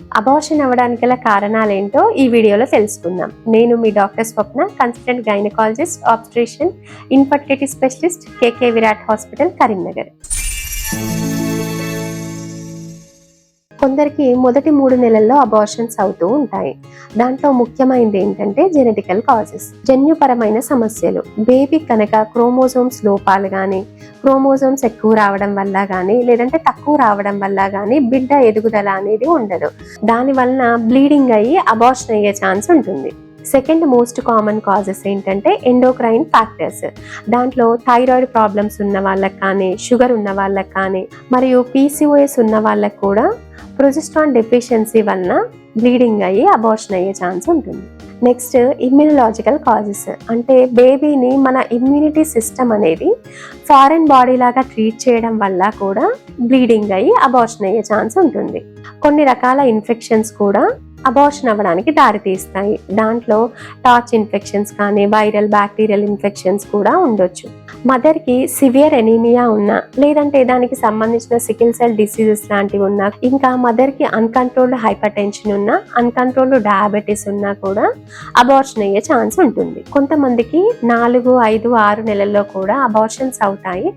Abortion అవ్వడానికి గల కారణాలేంటో ఈ వీడియోలో తెలుసుకుందాం. నేను మీ doctor Swapna consultant gynaecologist obstetrician infertility specialist K K Virat hospital Karimnagar కొందరికి మొదటి మూడు నెలల్లో అబార్షన్స్ అవుతూ ఉంటాయి. దాంట్లో ముఖ్యమైనది ఏంటంటే జెనెటికల్ కాజెస్ జన్యుపరమైన సమస్యలు. బేబీ కనుక క్రోమోజోమ్స్ లోపాలు కానీ క్రోమోజోమ్స్ ఎక్కువ రావడం వల్ల కానీ లేదంటే తక్కువ రావడం వల్ల కానీ బిడ్డ ఎదుగుదల అనేది ఉండదు. దాని వలన బ్లీడింగ్ అయ్యి అబార్షన్ అయ్యే ఛాన్స్ ఉంటుంది. సెకండ్ మోస్ట్ కామన్ కాజెస్ ఏంటంటే ఎండోక్రైన్ ఫ్యాక్టర్స్ దాంట్లో థైరాయిడ్ ప్రాబ్లమ్స్ ఉన్న వాళ్ళకి కానీ షుగర్ ఉన్న వాళ్ళకి కానీ మరియు పీసీఓఎస్ ఉన్న వాళ్ళకి కూడా ప్రొజెస్ట్రాన్ డెఫిషియన్సీ వలన బ్లీడింగ్ అయ్యి అబార్షన్ అయ్యే ఛాన్స్ ఉంటుంది. నెక్స్ట్ ఇమ్యూనలాజికల్ కాజెస్ అంటే బేబీని మన ఇమ్యూనిటీ సిస్టమ్ అనేది ఫారెన్ బాడీ లాగా ట్రీట్ చేయడం వల్ల కూడా బ్లీడింగ్ అయ్యి అబార్షన్ అయ్యే ఛాన్స్ ఉంటుంది. కొన్ని రకాల ఇన్ఫెక్షన్స్ కూడా అబార్షన్ అవ్వడానికి దారితీస్తాయి. దాంట్లో టార్చ్ ఇన్ఫెక్షన్స్ కానీ వైరల్ బ్యాక్టీరియల్ ఇన్ఫెక్షన్స్ కూడా ఉండొచ్చు. మదర్కి సివియర్ ఎనీమియా ఉన్నా లేదంటే దానికి సంబంధించిన సికిల్ సెల్ డిసీజెస్ లాంటివి ఉన్నా ఇంకా మదర్కి అన్కంట్రోల్డ్ హైపర్ టెన్షన్ ఉన్నా అన్కంట్రోల్డ్ డయాబెటీస్ ఉన్నా కూడా అబార్షన్ అయ్యే ఛాన్స్ ఉంటుంది. కొంతమందికి నాలుగు ఐదు ఆరు నెలల్లో కూడా అబార్షన్స్ అవుతాయి.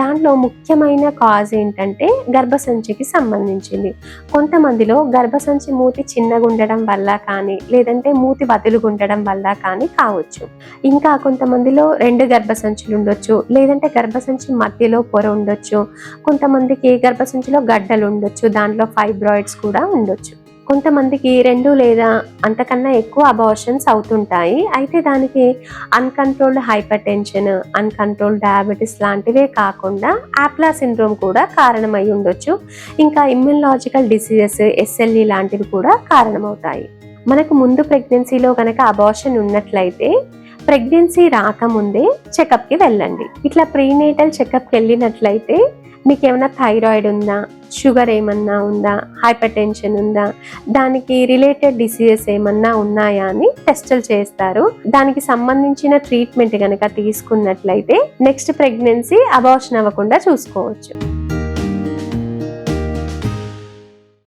దాంట్లో ముఖ్యమైన కాజ్ ఏంటంటే గర్భసంచికి సంబంధించింది. కొంతమందిలో గర్భసంచి మూతి చిన్నగా ఉండడం వల్ల కానీ లేదంటే మూతి వదులుగుండడం వల్ల కానీ కావచ్చు. ఇంకా కొంతమందిలో రెండు గర్భసంచులు ఉండొచ్చు లేదంటే గర్భసంచి మధ్యలో పొర ఉండొచ్చు కొంతమందికి గర్భసంచిలో గడ్డలు ఉండొచ్చు దాంట్లో ఫైబ్రాయిడ్స్ కూడా ఉండొచ్చు. కొంతమందికి రెండు లేదా అంతకన్నా ఎక్కువ అబార్షన్స్ అవుతుంటాయి. అయితే దానికి uncontrolled hypertension uncontrolled diabetes లాంటివే కాకుండా యాప్లా సిండ్రోమ్ కూడా కారణమై ఉండొచ్చు. ఇంకా ఇమ్యూనలాజికల్ డిసీజెస్ ఎస్ఎల్ఈ లాంటివి కూడా కారణమవుతాయి. మనకు ముందు ప్రెగ్నెన్సీలో కనుక అబార్షన్ ఉన్నట్లయితే ప్రెగ్నెన్సీ రాకముందే చెకప్కి వెళ్ళండి. ఇట్లా ప్రీనేటల్ చెకప్కి వెళ్ళినట్లయితే మీకు ఏమైనా థైరాయిడ్ ఉందా? షుగర్ ఏమన్నా ఉందా? హైపర్ టెన్షన్ ఉందా? దానికి రిలేటెడ్ డిసీజెస్ ఏమన్నా ఉన్నాయా అని టెస్టులు చేస్తారు. దానికి సంబంధించిన ట్రీట్మెంట్ కనుక తీసుకున్నట్లయితే నెక్స్ట్ ప్రెగ్నెన్సీ అబార్షన్ అవ్వకుండా చూసుకోవచ్చు.